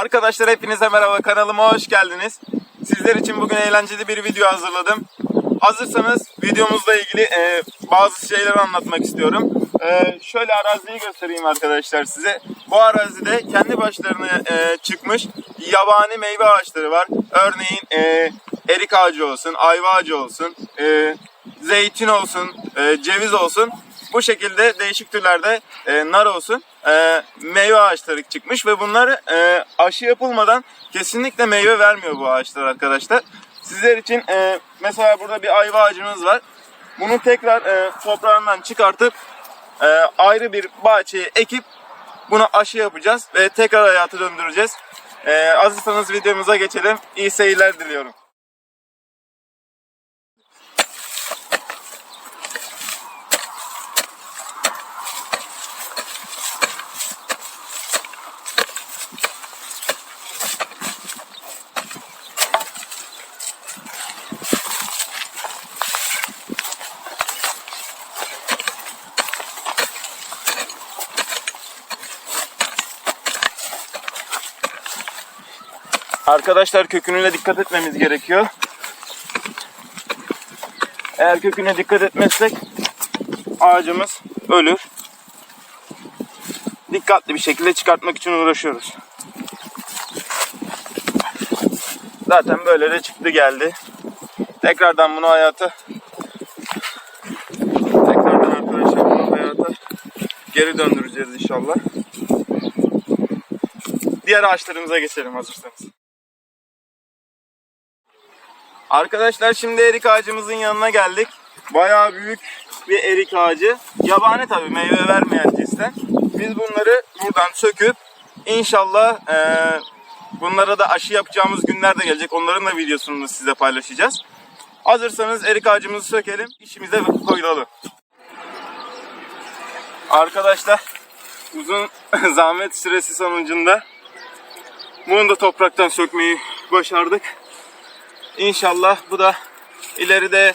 Arkadaşlar hepinize merhaba kanalıma hoş geldiniz. Sizler için bugün eğlenceli bir video hazırladım. Hazırsanız videomuzla ilgili e, bazı şeyler anlatmak istiyorum. E, şöyle araziyi göstereyim arkadaşlar size. Bu arazide kendi başlarına e, çıkmış yabani meyve ağaçları var. Örneğin e, erik ağacı olsun, ayva ağacı olsun, e, zeytin olsun, e, ceviz olsun. Bu şekilde değişik türlerde e, nar olsun e, meyve ağaçları çıkmış ve bunlar e, aşı yapılmadan kesinlikle meyve vermiyor bu ağaçlar arkadaşlar. Sizler için e, mesela burada bir ayva ağacımız var. Bunu tekrar e, toprağından çıkartıp e, ayrı bir bahçeye ekip buna aşı yapacağız ve tekrar hayata döndüreceğiz. E, hazırsanız videomuza geçelim. İyi seyirler diliyorum. Arkadaşlar kökününe dikkat etmemiz gerekiyor. Eğer köküne dikkat etmezsek ağacımız ölür. Dikkatli bir şekilde çıkartmak için uğraşıyoruz. Zaten böyle de çıktı geldi. Tekrardan bunu hayata tekrardan arkadaşlar bunu hayata geri döndüreceğiz inşallah. Diğer ağaçlarımıza geçelim hazırsanız. Arkadaşlar şimdi erik ağacımızın yanına geldik. Bayağı büyük bir erik ağacı. Yabani tabi meyve vermeyen cinsten. Biz bunları buradan söküp inşallah eee, bunlara da aşı yapacağımız günler de gelecek. Onların da videosunu size paylaşacağız. Hazırsanız erik ağacımızı sökelim. işimize koyulalım. Arkadaşlar uzun zahmet süresi sonucunda bunu da topraktan sökmeyi başardık. İnşallah bu da ileride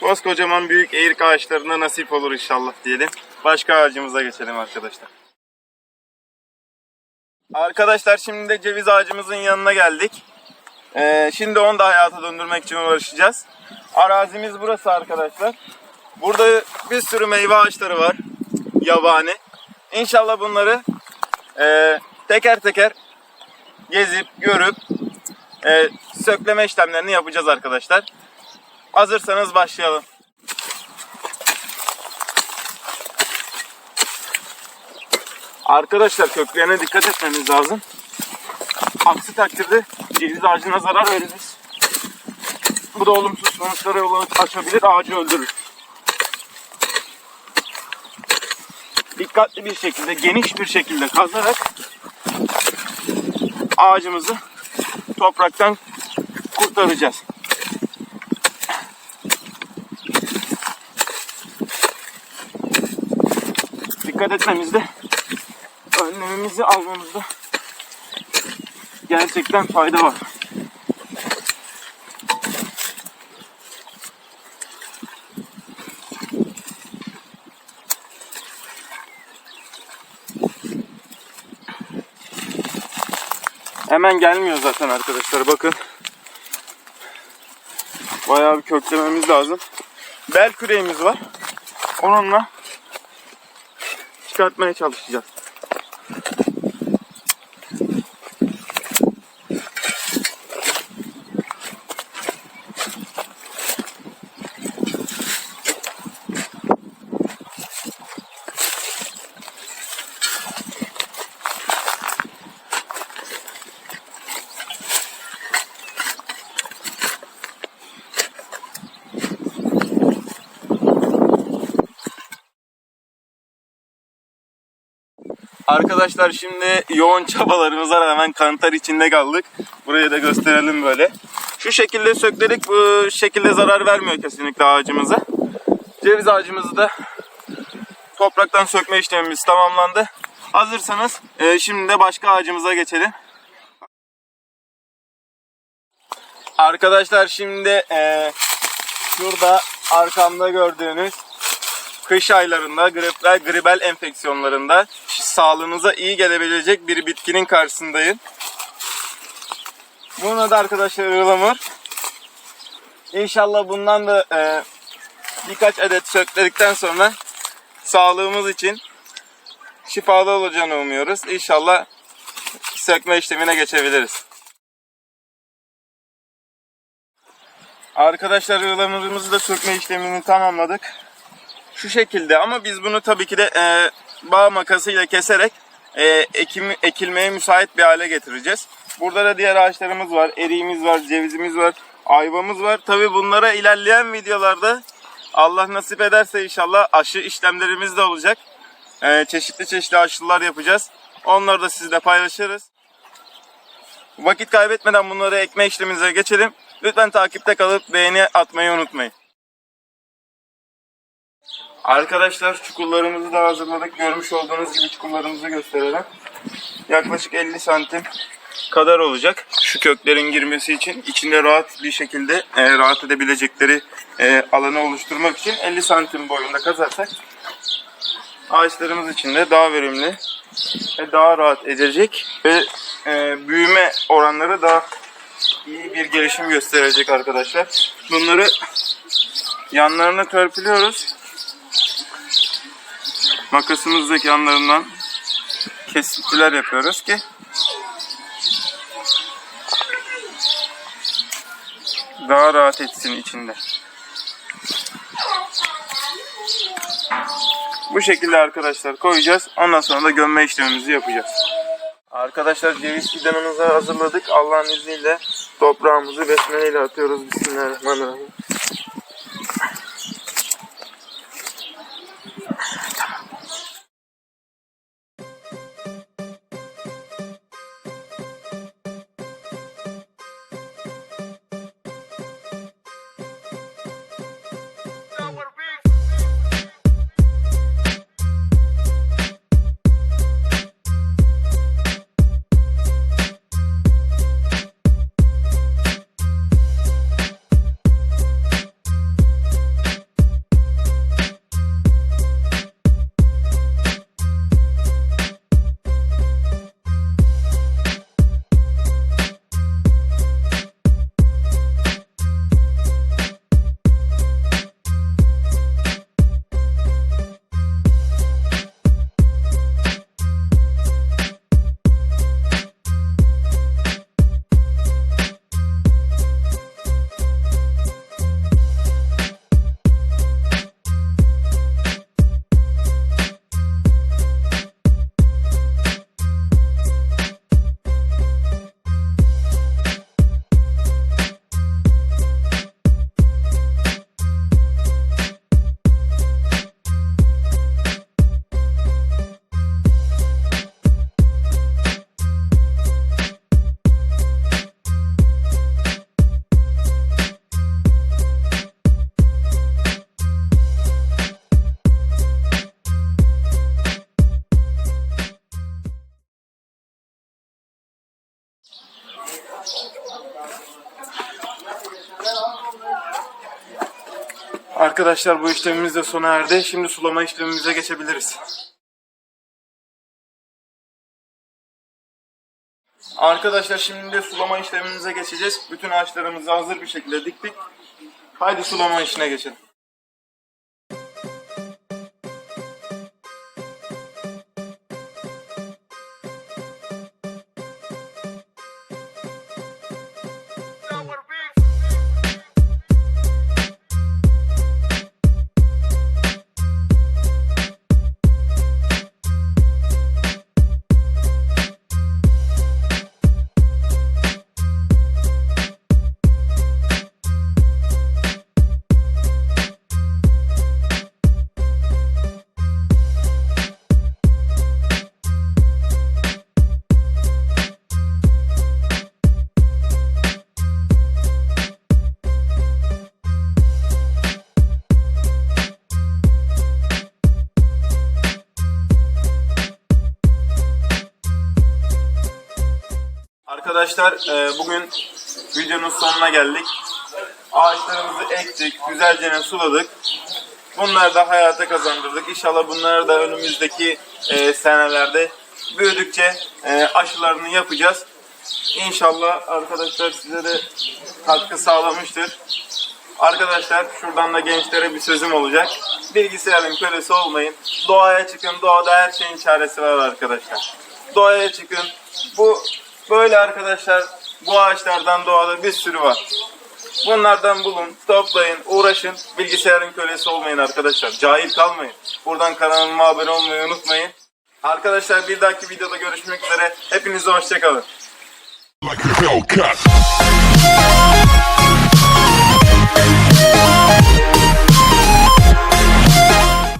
koskocaman büyük eğrik ağaçlarına nasip olur inşallah diyelim. Başka ağacımıza geçelim arkadaşlar. Arkadaşlar şimdi de ceviz ağacımızın yanına geldik. Ee, şimdi onu da hayata döndürmek için uğraşacağız. Arazimiz burası arkadaşlar. Burada bir sürü meyve ağaçları var. Yabani. İnşallah bunları e, teker teker gezip görüp e, sökleme işlemlerini yapacağız arkadaşlar. Hazırsanız başlayalım. Arkadaşlar köklerine dikkat etmemiz lazım. Aksi takdirde ceviz ağacına zarar veririz. Bu da olumsuz sonuçlara yol açabilir, ağacı öldürür. Dikkatli bir şekilde, geniş bir şekilde kazarak ağacımızı topraktan kurtaracağız. Dikkat etmemizde, önlemimizi almamızda gerçekten fayda var. Hemen gelmiyor zaten arkadaşlar bakın. Bayağı bir köklememiz lazım. Bel küreğimiz var. Onunla çıkartmaya çalışacağız. Arkadaşlar şimdi yoğun çabalarımıza rağmen kantar içinde kaldık. Burayı da gösterelim böyle. Şu şekilde sökledik. Bu şekilde zarar vermiyor kesinlikle ağacımıza. Ceviz ağacımızı da topraktan sökme işlemimiz tamamlandı. Hazırsanız e, şimdi de başka ağacımıza geçelim. Arkadaşlar şimdi e, şurada arkamda gördüğünüz kış aylarında gripler, gribel enfeksiyonlarında sağlığınıza iyi gelebilecek bir bitkinin karşısındayım. Bunun da arkadaşlar ıhlamur. İnşallah bundan da e, birkaç adet sökledikten sonra sağlığımız için şifalı olacağını umuyoruz. İnşallah sökme işlemine geçebiliriz. Arkadaşlar ıhlamurumuzu da sökme işlemini tamamladık. Şu şekilde ama biz bunu tabii ki de e, bağ makasıyla keserek e, ekim, ekilmeye müsait bir hale getireceğiz. Burada da diğer ağaçlarımız var. Eriğimiz var, cevizimiz var, ayvamız var. Tabii bunlara ilerleyen videolarda Allah nasip ederse inşallah aşı işlemlerimiz de olacak. E, çeşitli çeşitli aşılar yapacağız. Onları da sizle paylaşırız. Vakit kaybetmeden bunları ekme işlemimize geçelim. Lütfen takipte kalıp beğeni atmayı unutmayın. Arkadaşlar çukurlarımızı da hazırladık. Görmüş olduğunuz gibi çukurlarımızı gösterelim. Yaklaşık 50 santim kadar olacak. Şu köklerin girmesi için içinde rahat bir şekilde e, rahat edebilecekleri e, alanı oluşturmak için 50 santim boyunda kazarsak ağaçlarımız için de daha verimli ve daha rahat edecek ve e, büyüme oranları daha iyi bir gelişim gösterecek arkadaşlar. Bunları yanlarına törpülüyoruz. Makasımızdaki yanlarından kesintiler yapıyoruz ki daha rahat etsin içinde. Bu şekilde arkadaşlar koyacağız. Ondan sonra da gömme işlemimizi yapacağız. Arkadaşlar ceviz fidanımızı hazırladık. Allah'ın izniyle toprağımızı besmeleyle atıyoruz. Bismillahirrahmanirrahim. Arkadaşlar bu işlemimiz de sona erdi. Şimdi sulama işlemimize geçebiliriz. Arkadaşlar şimdi de sulama işlemimize geçeceğiz. Bütün ağaçlarımızı hazır bir şekilde diktik. Haydi sulama işine geçelim. Arkadaşlar e, bugün videonun sonuna geldik. Ağaçlarımızı ektik, güzelce suladık. Bunları da hayata kazandırdık. İnşallah bunları da önümüzdeki e, senelerde büyüdükçe e, aşılarını yapacağız. İnşallah arkadaşlar size de katkı sağlamıştır. Arkadaşlar şuradan da gençlere bir sözüm olacak. Bilgisayarın kölesi olmayın. Doğaya çıkın. Doğada her şeyin çaresi var arkadaşlar. Doğaya çıkın. Bu böyle arkadaşlar bu ağaçlardan doğada bir sürü var. Bunlardan bulun, toplayın, uğraşın. Bilgisayarın kölesi olmayın arkadaşlar. Cahil kalmayın. Buradan kanalıma abone olmayı unutmayın. Arkadaşlar bir dahaki videoda görüşmek üzere. Hepinize hoşçakalın. like